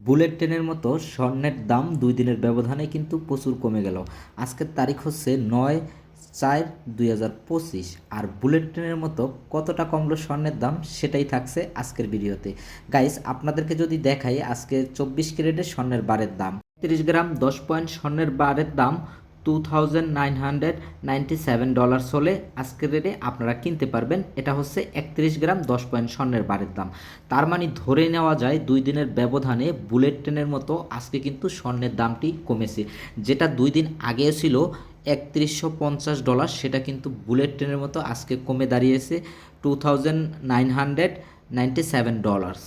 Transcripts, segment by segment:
Bullet ট্রেনের মতো স্বর্ণের দাম দুই দিনের ব্যবধানে কিন্তু প্রচুর কমে গেল। আজকের তারিখ হচ্ছে নয় চার দুই আর বুলেট ট্রেনের মতো কতটা কমলো স্বর্ণের দাম সেটাই থাকছে আজকের ভিডিওতে। গাইস আপনাদেরকে যদি দেখাই আজকে চব্বিশ ক্যারেটের স্বর্ণের বারের দাম। তিরিশ গ্রাম দশ পয়েন্ট স্বর্ণের বারের দাম two thousand nine hundred seven dollars হলে আজকের রেটে আপনারা কিনতে পারবেন। এটা হচ্ছে একত্রিশ গ্রাম দশ পয়েন্ট স্বর্ণের বারের দাম। তার মানে ধরে নেওয়া যায় দুই দিনের ব্যবধানে বুলেট ট্রেনের মতো আজকে কিন্তু স্বর্ণের দামটি কমেছে। যেটা দুই দিন আগে ছিল একত্রিশশো পঞ্চাশ ডলার সেটা কিন্তু বুলেট ট্রেনের মতো আজকে কমে দাঁড়িয়েছে two thousand nine hundred seven dollars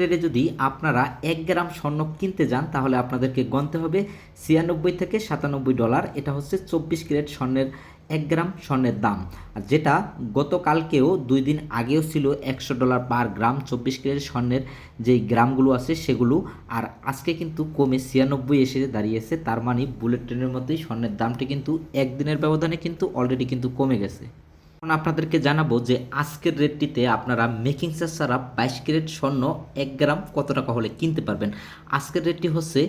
রেটে যদি আপনারা এক গ্রাম স্বর্ণ কিনতে যান, তাহলে আপনাদেরকে গণতে হবে ছিয়ানব্বই থেকে সাতানব্বই ডলার। এটা হচ্ছে চব্বিশ ক্যারেট স্বর্ণের এক গ্রাম স্বর্ণের দাম। আর যেটা গতকালকেও দুই দিন আগেও ছিল একশো ডলার পার গ্রাম, চব্বিশ ক্যারেট স্বর্ণের যেই গ্রামগুলো আছে সেগুলো। আর আজকে কিন্তু কমে ছিয়ানব্বই এসে দাঁড়িয়েছে, তার মানে বুলেট ট্রেনের মতোই স্বর্ণের দামটি কিন্তু একদিনের ব্যবধানে কিন্তু অলরেডি কিন্তু কমে গেছে। এখন আপনাদেরকে জানাব যে আজকের রেটটিতে আপনারা মেকিং চার্জ ছাড়া বাইশ ক্যারেট স্বর্ণ এক গ্রাম কত টাকা হলে কিনতে পারবেন? আজকের রেটটি হচ্ছে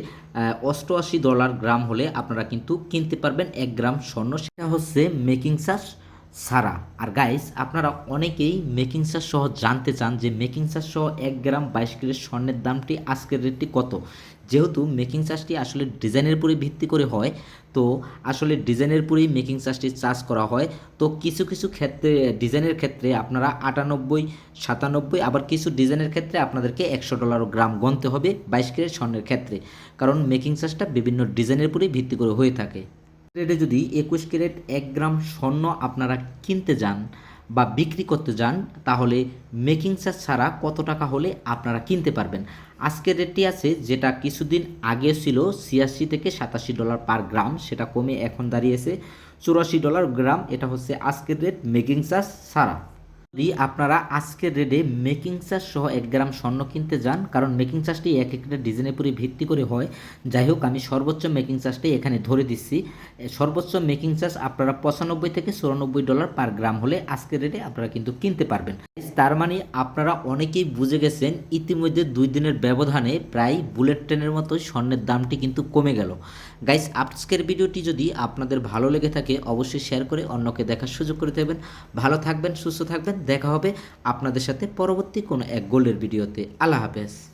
অষ্টআশি ডলার গ্রাম হলে আপনারা কিন্তু কিনতে পারবেন এক গ্রাম স্বর্ণ। সেটা হচ্ছে মেকিং চার্জ ছাড়া আর গাইস আপনারা অনেকেই মেকিং চার্জ সহ জানতে চান যে মেকিং চার্জ সহ এক গ্রাম বাইশ ক্যারেট স্বর্ণের দামটি আজকের রেটটি কত? যেহেতু মেকিং চার্জটি আসলে ডিজাইনের উপরে ভিত্তি করে হয়, তো আসলে ডিজাইনের উপরেই মেকিং চার্জটি চার্জ করা হয়। তো কিছু কিছু ক্ষেত্রে, ডিজাইনের ক্ষেত্রে আপনারা আটানব্বই, সাতানব্বই, আবার কিছু ডিজাইনের ক্ষেত্রে আপনাদেরকে একশো ডলার গ্রাম গণতে হবে বাইশ ক্যারেট স্বর্ণের ক্ষেত্রে। কারণ মেকিং চার্জটা বিভিন্ন ডিজাইনের উপরেই ভিত্তি করে হয়ে থাকে। রেটে যদি একুশ ক্যারেট এক গ্রাম স্বর্ণ আপনারা কিনতে যান বা বিক্রি করতে যান, তাহলে মেকিং চার্জ ছাড়া কত টাকা হলে আপনারা কিনতে পারবেন? আজকের রেটটি আছে যেটা কিছুদিন আগে ছিল ছিয়াশি থেকে সাতাশি ডলার পার গ্রাম সেটা কমে এখন দাঁড়িয়েছে চুরাশি ডলার গ্রাম এটা হচ্ছে আজকের রেট মেকিং চার্জ ছাড়া। যদি আপনারা আজকের রেটে মেকিং চার্জ সহ এক গ্রাম স্বর্ণ কিনতে যান, কারণ মেকিং চার্জটি এক একটা ডিজাইনের উপরে ভিত্তি করে হয়। যাই হোক, আমি সর্বোচ্চ মেকিং চার্জটি এখানে ধরে দিচ্ছি। সর্বোচ্চ মেকিং চার্জ আপনারা পঁচানব্বই থেকে চুরানব্বই ডলার পার গ্রাম হলে আজকের রেটে আপনারা কিন্তু কিনতে পারবেন। তার মানে আপনারা অনেকেই বুঝে গেছেন, ইতিমধ্যে দুই দিনের ব্যবধানে প্রায় বুলেট ট্রেনের মতো স্বর্ণের দামটি কিন্তু কমে গেল। গাইস আজকের ভিডিওটি যদি আপনাদের ভালো লেগে থাকে, অবশ্যই শেয়ার করে অন্যকে দেখার সুযোগ করে দেবেন। ভালো থাকবেন, সুস্থ থাকবেন। দেখা হবে আপনাদের সাথে পরবর্তী কোনো এক গোল্ডের ভিডিওতে। আল্লাহ হাফেজ।